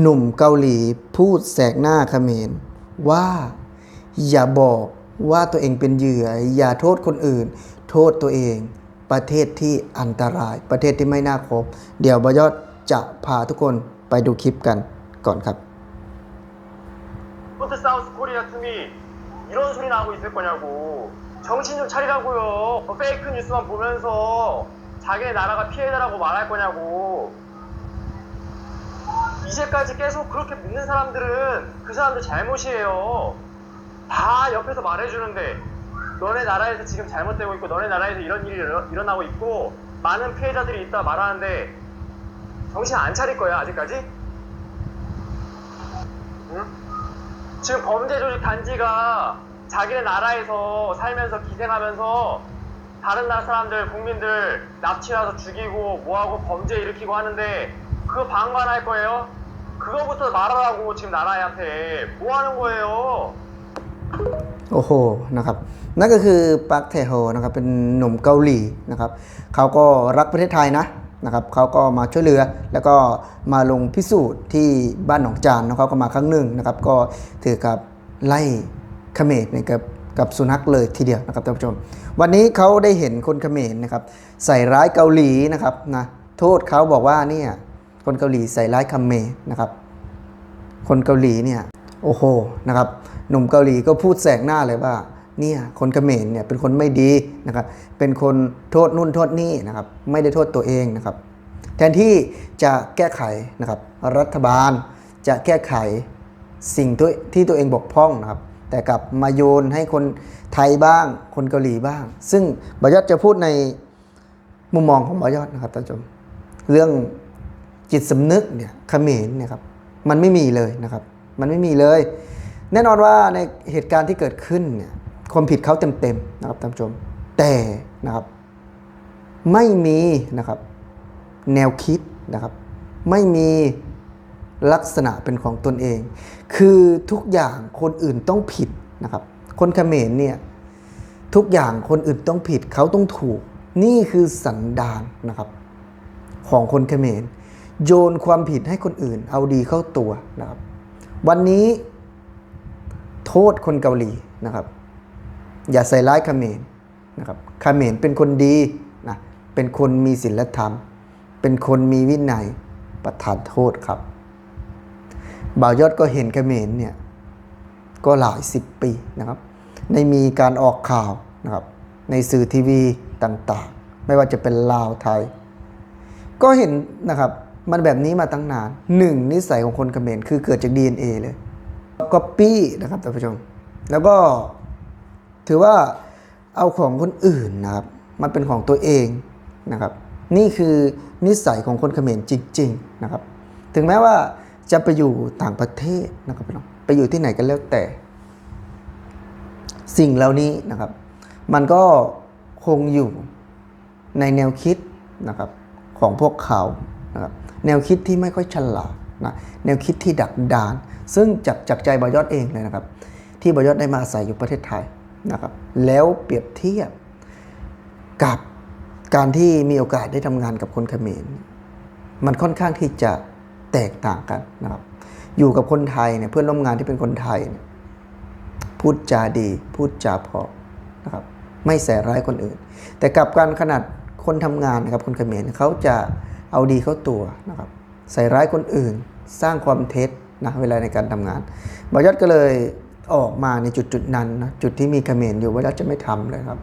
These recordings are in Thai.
หนุ่มเกาหลีพูดแสกหน้าเขมรว่าอย่าบอกว่าตัวเองเป็นเหยื่อ อย่าโทษคนอื่น โทษตัวเอง ประเทศที่อันตราย ประเทศที่ไม่น่าคบ เดี๋ยวบยอดจะพาทุกคนไปดูคลิปกันก่อนครับ 폰트사우스 코리아 팀이 이런 소리 나고 있을 거냐고 정신 좀 차리라고요 뭐 페이크 뉴스만 보면서 자기네 나라가 피해자라고 말할 거냐고 이제까지 계속 그렇게 믿는 사람들은 그 사람들 잘못이에요 다 옆에서 말해주는데 너네 나라에서 지금 잘못되고 있고 너네 나라에서 이런 일이 일어- 일어나고 있고 많은 피해자들이 있다 말하는데 정신 안 차릴 거야 아직까지? 응? 지금 범죄 조직 단지가 자기네 나라에서 살면서 기생하면서 다른 나라 사람들 국민들 납치해서 죽이고 뭐하고 범죄 일으키고 하는데 그거 방관할 거예요? 그거부터 말하라고 지금 나라한테 뭐 하는 거예요? โอ้โห นะครับ นั่นก็คือปักเทโฮนะครับ เป็นหนุ่มเกาหลีนะครับ เขาก็รักประเทศไทยนะ นะครับ เขาก็มาช่วยเหลือ แล้วก็มาลงพิสูจน์ที่บ้านหนองจานนะเขาก็มาครั้งหนึ่งนะครับ ก็ถือกับไล่เขมรเนี่ยกับกับสุนัขเลยทีเดียวนะครับท่านผู้ชม วันนี้เขาได้เห็นคนเขมรนะครับ ใส่ร้ายเกาหลีนะครับนะ โทษเขาบอกว่าเนี่ย คนเกาหลีใส่ร้ายเขมรนะครับ คนเกาหลีเนี่ยโอ้โหนะครับหนุ่มเกาหลีก็พูดแสกหน้าเลยว่าเนี่ยคนเขมรเนี่ยเป็นคนไม่ดีนะครับ เป็นคนโทษนู่นโทษนี่นะครับ ไม่ได้โทษตัวเองนะครับ แทนที่จะแก้ไขนะครับ รัฐบาลจะแก้ไขสิ่งตัวที่ตัวเองบกพร่องนะครับ แต่กลับมาโยนให้คนไทยบ้าง คนเกาหลีบ้าง ซึ่งบอยอดจะพูดในมุมมองของบอยอดนะครับท่านผู้ชม เรื่อง จิตสำนึกเนี่ยเขมรเนี่ยครับมันไม่มีเลยนะครับ มันไม่มีเลย แน่นอนว่าในเหตุการณ์ที่เกิดขึ้นเนี่ยความผิดเขาเต็มๆนะครับท่านผู้ชม แต่นะครับ ไม่มีนะครับ แนวคิดนะครับ ไม่มีลักษณะเป็นของตนเอง คือทุกอย่างคนอื่นต้องผิดนะครับ คนเขมรเนี่ยทุกอย่างคนอื่นต้องผิดเขาต้องถูก นี่คือสันดานนะครับ ของคนเขมร โยนความผิดให้คนอื่น เอาดีเข้าตัวนะครับ วันนี้โทษคนเกาหลีนะครับ อย่าใส่ร้ายเขมรนะครับเขมรเป็นคนดีนะเป็นคนมีศีลธรรม เป็นคนมีวินัยประทานโทษครับบ่าวยอดก็เห็นเขมรเนี่ยก็หลายสิบปีนะครับ ในมีการออกข่าวนะครับ ในสื่อทีวีต่างๆ ไม่ว่าจะเป็นลาวไทย ก็เห็นนะครับ มันแบบนี้มาตั้งนานหนึ่งนิสัยของคนเขมรคือเกิดจาก DNA เลยก็ปี้นะครับท่านผู้ชม แล้วก็ถือว่าเอาของคนอื่นนะครับ มันเป็นของตัวเองนะครับ นี่คือนิสัยของคนเขมรจริง ๆนะครับ ถึงแม้ว่าจะไปอยู่ต่างประเทศนะครับพี่น้องไปอยู่ที่ไหนก็แล้วแต่ สิ่งเหล่านี้นะครับ มันก็คงอยู่ในแนวคิดนะครับของพวกเขา นะครับแนวคิดที่ไม่ค่อยฉลาดนะแนวคิดที่ดักดาน ซึ่งจากจากใจบอยอดเองเลยนะครับ ที่บอยอดได้มาอาศัยอยู่ประเทศไทยนะครับแล้วเปรียบเทียบกับการที่มีโอกาสได้ทำงานกับคนเขมร มันค่อนข้างที่จะแตกต่างกันนะครับอยู่กับคนไทยเนี่ยเพื่อนร่วมงานที่เป็นคนไทยเนี่ยพูดจาดี พูดจาพราะนะครับไม่ใส่ร้ายคนอื่น แต่กับกันขนาดคนทำงานนะครับคนเขมรเขาจะ เอาดีเข้าตัวนะครับใส่ร้ายคนอื่น สร้างความเท็จนะเวลาในการทำงานบอยอดก็เลยออกมาในจุดจุดๆนั้นนะจุดที่มีเขมรอยู่บอยอดจะไม่ทำเลยครับ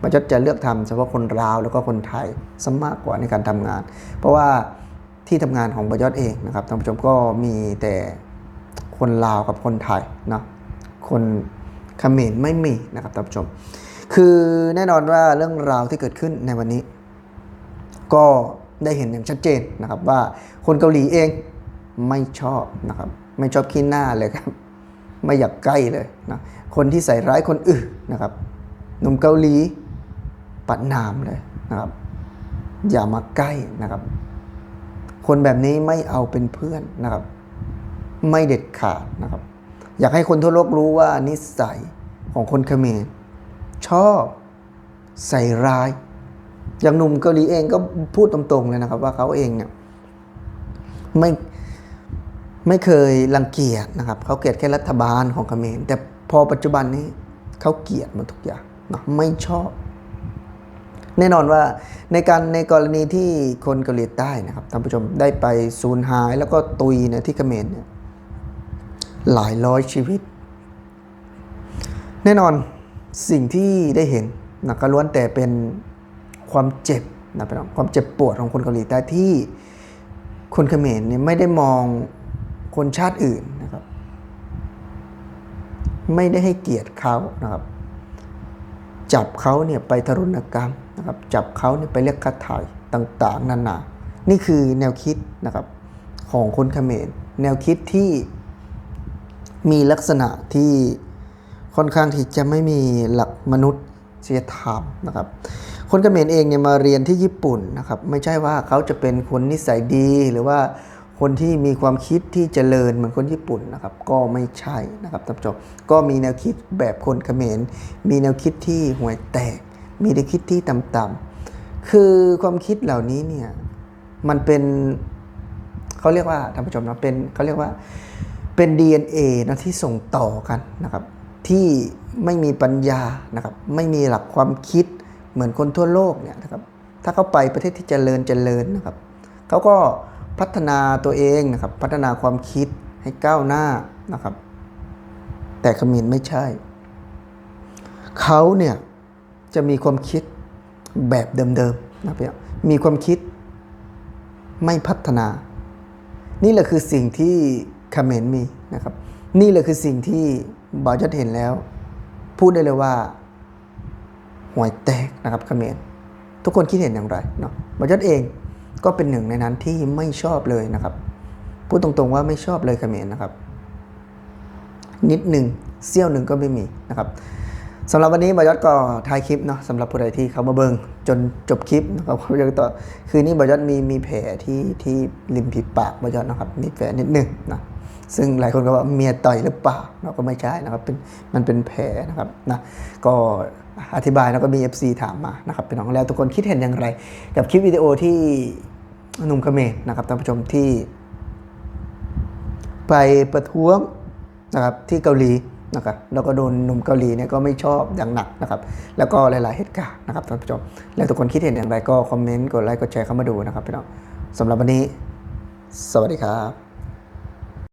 บอยอดจะเลือกทำเฉพาะคนลาวแล้วก็คนไทยซะมากกว่าในการทำงาน เพราะว่าที่ทำงานของบอยอดเองนะครับท่านผู้ชมก็มีแต่คนลาวกับคนไทยเนาะคนเขมรไม่มีนะครับท่านผู้ชม คือแน่นอนว่าเรื่องราวที่เกิดขึ้นในวันนี้ ก็ ได้เห็นอย่างชัดเจนนะครับว่าคนเกาหลีเองไม่ชอบนะครับไม่ชอบขี้หน้าเลยครับไม่อยากใกล้เลยนะคนที่ใส่ร้ายคนอื่นนะครับหนุ่มเกาหลีปัดนามเลยนะครับอย่ามาใกล้นะครับ คนแบบนี้ไม่เอาเป็นเพื่อนนะครับ ไม่เด็ดขาดนะครับ อยากให้คนทั่วโลกรู้ว่านิสัยของคนเขมรชอบใส่ร้าย อย่างหนุ่มเกาหลีเองก็พูดตรงๆเลยนะครับ ว่าเขาเองเนี่ยไม่ไม่เคยรังเกียจนะครับ เขาเกลียดแค่รัฐบาลของเขมรแต่พอปัจจุบันนี้เขาเกลียดมันทุกอย่างนะไม่ชอบ แน่นอนว่าในการในกรณีที่คนเกาหลีใต้นะครับท่านผู้ชมได้ไปสูญหายแล้วก็ตุยเนี่ยที่เขมรเนี่ยหลายร้อยชีวิต แน่นอนสิ่งที่ได้เห็นนะก็ล้วนแต่เป็น ความเจ็บนะพี่น้องความเจ็บปวดของคนเกาหลีใต้ที่คนเขมรเนี่ยไม่ได้มองคนชาติอื่นนะครับ ไม่ได้ให้เกียรติเขานะครับ จับเขาเนี่ยไปทารุณกรรมนะครับ จับเขาเนี่ยไปเรียกค่าไถ่ต่างๆนานานี่คือแนวคิดนะครับของคนเขมรแนวคิดที่มีลักษณะที่ค่อนข้างที่จะไม่มีหลักมนุษยธรรมนะครับ คนเขมรเองเนี่ยมาเรียนที่ญี่ปุ่นนะครับไม่ใช่ว่าเขาจะเป็นคนนิสัยดีหรือว่าคนที่มีความคิดที่เจริญเหมือนคนญี่ปุ่นนะครับ ก็ไม่ใช่นะครับท่านผู้ชมก็มีแนวคิดแบบคนเขมร มีแนวคิดที่ห่วยแตก มีแนวคิดที่ต่ำๆคือความคิดเหล่านี้เนี่ยมันเป็นเขาเรียกว่าท่านผู้ชมนะเป็นเขาเรียกว่าเป็น DNA นะที่ส่งต่อกันนะครับ ที่ไม่มีปัญญานะครับ ไม่มีหลักความคิด เหมือนคนทั่วโลกเนี่ยนะครับถ้าเขาไปประเทศที่เจริญเจริญนะครับเขาก็พัฒนาตัวเองนะครับพัฒนาความคิดให้ก้าวหน้านะครับ แต่ขมรไม่ใช่ เขาเนี่ยจะมีความคิดแบบเดิมๆนะพี่มีความคิดไม่พัฒนา นี่แหละคือสิ่งที่ขมรมีนะครับ นี่แหละคือสิ่งที่บาจัดเห็นแล้ว พูดได้เลยว่า ห่วยแตกนะครับเขมรทุกคนคิดเห็นอย่างไรเนาะบาจัดเองก็เป็นหนึ่งในนั้นที่ไม่ชอบเลยนะครับ พูดตรงๆว่าไม่ชอบเลยเขมรนะครับ นิดหนึ่งเสี้ยวหนึ่งก็ไม่มีนะครับสำหรับวันนี้บายอดก็ท้ายคลิปเนาะสำหรับผู้ใดที่เขามาเบิงจนจบคลิปนะครับเขาจะต่อคืนนี้บายอดมีมีแผลที่ที่ริมฝีปากบายอดนะครับมีแผลนิดหนึ่งนะซึ่งหลายคนก็ว่าเมียต่อยหรือเปล่าเราก็ไม่ใช่นะครับเป็นมันเป็นแผลนะครับนะก็ อธิบายแล้วก็มี FC ถามมานะครับเป็นน้องแล้วทุกคนคิดเห็นอย่างไร กับคลิปวิดีโอที่หนุ่มเขมรนะครับท่านผู้ชมที่ ไปประท้วงนะครับที่เกาหลีนะครับแล้วก็โดนหนุ่มเกาหลีเนี่ยก็ไม่ชอบอย่างหนักนะครับ แล้วก็หลาย ๆ เหตุการณ์นะครับท่านผู้ชม แล้วทุกคนคิดเห็นอย่างไรก็คอมเมนต์กดไลค์กดแชร์เข้ามาดูนะครับพี่น้องสำหรับวันนี้ สวัสดีครับ